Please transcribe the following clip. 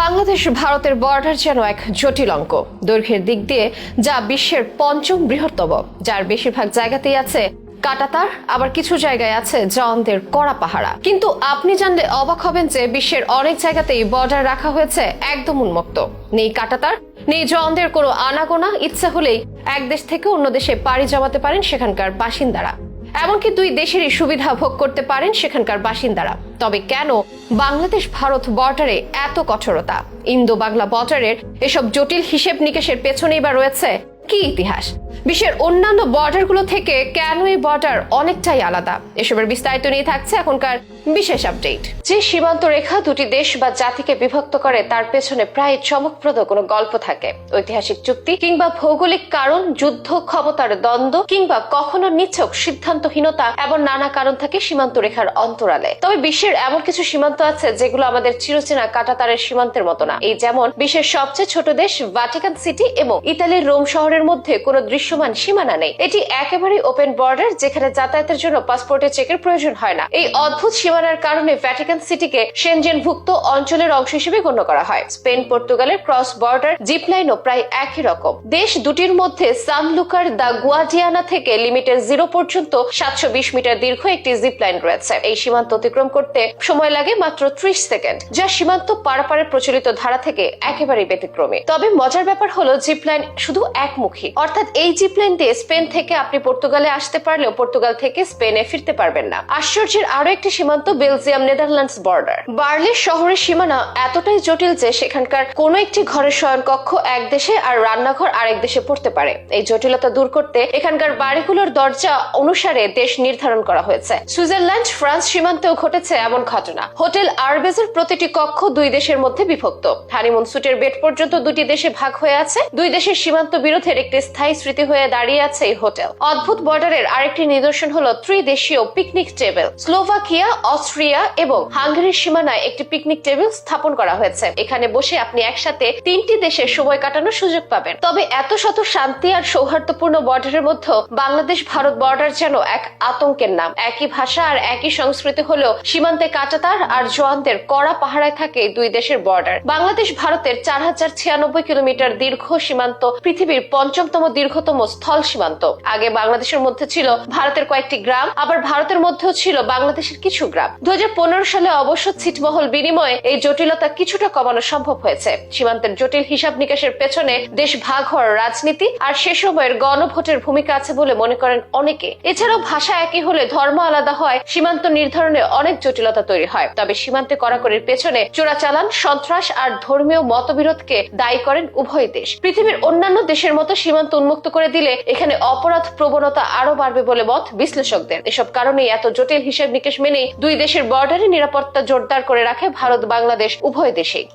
বাংলাদেশ, ভারতের বর্ডার যেন এক জটিল অঙ্ক। দৈর্ঘ্যের দিক দিয়ে যা বিশ্বের পঞ্চম বৃহত্তম, যার বেশিরভাগ জায়গাতেই আছে কাটাতার, আবার কিছু জায়গায় আছে জওয়ানদের কড়া পাহারা। কিন্তু আপনি জানলে অবাক হবেন যে বিশ্বের অনেক জায়গাতেই বর্ডার রাখা হয়েছে একদম উন্মুক্ত। নেই কাটাতার, নেই জওয়ানদের কোনো আনাগোনা, ইচ্ছা হলেই এক দেশ থেকে অন্য দেশে পাড়ি জমাতে পারেন সেখানকার বাসিন্দারা। এমনকি দুই দেশেরই সুবিধা ভোগ করতে পারেন সেখানকার বাসিন্দারা। তবে কেন বাংলাদেশ ভারত বর্ডারে এত কঠোরতা? ইন্দো বাংলা বর্ডারের এসব জটিল হিসেব নিকেশের পেছনেই বা রয়েছে কি ইতিহাস? বিশ্বের অন্যান্য বর্ডারগুলো থেকে কেন এই বর্ডার অনেকটাই আলাদা? এসবের বিস্তারিত নিয়ে থাকছে এখনকার বিশেষ আপডেট। যে সীমান্ত রেখা দুটি দেশ বা জাতিকে বিভক্ত করে, তার পেছনে প্রায় চমকপ্রদ কোনো গল্প থাকে। ঐতিহাসিক চুক্তি কিংবা ভৌগোলিক কারণ, যুদ্ধ, ক্ষমতার দ্বন্দ্ব কিংবা কখনো নিছক সিদ্ধান্তহীনতা এবং নানা কারণ থাকে সীমান্ত রেখার অন্তরালে। তবে বিশ্বের এমন কিছু সীমান্ত আছে যেগুলো আমাদের চিরচেনা কাটাতারের সীমান্তের মতো না। এই যেমন বিশ্বের সবচেয়ে ছোট দেশ ভাটিকান সিটি এবং ইতালির রোম শহরের মধ্যে কোনো দৃশ্যমান সীমানা নেই। এটি একেবারেই ওপেন বর্ডার যেখানে যাতায়াতের জন্য পাসপোর্টের চেকের প্রয়োজন হয় না। এই অদ্ভুত সীমানার কারণে ভ্যাটিকান সিটিকে সেনজেনভুক্ত অঞ্চলের অংশ হিসেবে গণ্য করা হয়। স্পেন, পর্তুগালের ক্রস বর্ডার জিপ লাইনও প্রায় একই রকম। দেশ দুটির মধ্যে সান লুকার দা গুয়াডিয়ানা থেকে লিমিটের জিরো পর্যন্ত সাতশো বিশ মিটার দীর্ঘ একটি জিপ লাইন রয়েছে। এই সীমান্ত অতিক্রম করতে সময় লাগে মাত্র ত্রিশ সেকেন্ড, যা সীমান্ত পারাপারের প্রচলিত ধারা থেকে একেবারেই ব্যতিক্রমী। তবে মজার ব্যাপার হলো জিপ লাইন শুধু একমুখী। অর্থাৎ এই জিপ লাইন দিয়ে স্পেন থেকে আপনি পর্তুগালে আসতে পারলেও পর্তুগাল থেকে স্পেনে ফিরতে পারবেন না। আশ্চর্যের আরও একটি সীমান্ত বেলজিয়াম, নেদারল্যান্ডস বর্ডার বার্লির শহরের সীমানা এতটাই জটিল যে সেখানকার কোনো একটি ঘরের শয়নকক্ষ এক দেশে আর রান্নাঘর আরেক দেশে পড়তে পারে। এই জটিলতা দূর করতে এখানকার বাড়িগুলোর দরজা অনুসারে দেশ নির্ধারণ করা হয়েছে। সুইজারল্যান্ড, ফ্রান্স সীমান্তেও ঘটেছে এমন ঘটনা। হোটেল আরবেজের প্রতিটি কক্ষ দুই দেশের মধ্যে বিভক্ত। হানিমুন সুটের বেড পর্যন্ত দুটি দেশে ভাগ হয়ে আছে। দুই দেশের সীমান্ত বিরোধের একটি স্থায়ী স্মৃতি হয়ে দাঁড়িয়ে আছে এই হোটেল। অদ্ভুত বর্ডারের আরেকটি নিদর্শন হলো ত্রিদেশীয় পিকনিক টেবিল স্লোভাকিয়া অস্ট্রিয়া এবং হাঙ্গেরির সীমানায় একটি পিকনিক টেবিল স্থাপন করা হয়েছে। এখানে বসে আপনি একসাথে তিনটি দেশের সময় কাটানোর সুযোগ পাবেন। তবে এত শত শান্তি আর সৌহার্দ্যপূর্ণ বর্ডারের মধ্যে বাংলাদেশ ভারত বর্ডার যেন এক আতঙ্কের নাম। একই ভাষা আর একই সংস্কৃতি হলেও সীমান্তে কাটাতার আর জওয়ানদের কড়া পাহারায় থাকে দুই দেশের বর্ডার। বাংলাদেশ ভারতের চার হাজার ছিয়ানব্বই কিলোমিটার দীর্ঘ সীমান্ত, পৃথিবীর পঞ্চমতম দীর্ঘতম স্থল সীমান্ত। আগে বাংলাদেশের মধ্যে ছিল ভারতের কয়েকটি গ্রাম, আবার ভারতের মধ্যেও ছিল বাংলাদেশের কিছু গ্রাম। দু হাজার পনেরো সালে অবশ্য ছিটমহল বিনিময়ে এই জটিলতা কিছুটা কমানো সম্ভব হয়েছে। সীমান্তের জটিল হিসাব নিকাশের পেছনে দেশ ভাগ হওয়ার রাজনীতি আর সে সময়ের গণভোটের ভূমিকা আছে বলে মনে করেন অনেকে। এছাড়াও ভাষা একই হলে ধর্ম আলাদা হয়, সীমান্ত নির্ধারণে অনেক জটিলতা তৈরি হয়। তবে সীমান্তে কড়াকড়ির পেছনে চোরাচালান, সন্ত্রাস আর ধর্মীয় মতবিরোধকে দায়ী করেন উভয় দেশ। পৃথিবীর অন্যান্য দেশের মতো সীমান্ত উন্মুক্ত করে দিলে এখানে অপরাধ প্রবণতা আরও বাড়বে বলে মত বিশ্লেষকদের। এসব কারণে এত জটিল হিসেব নিকেশ মেনেই দুই দেশের বর্ডারে নিরাপত্তা জোরদার করে রাখে ভারত বাংলাদেশ উভয় দেশেই।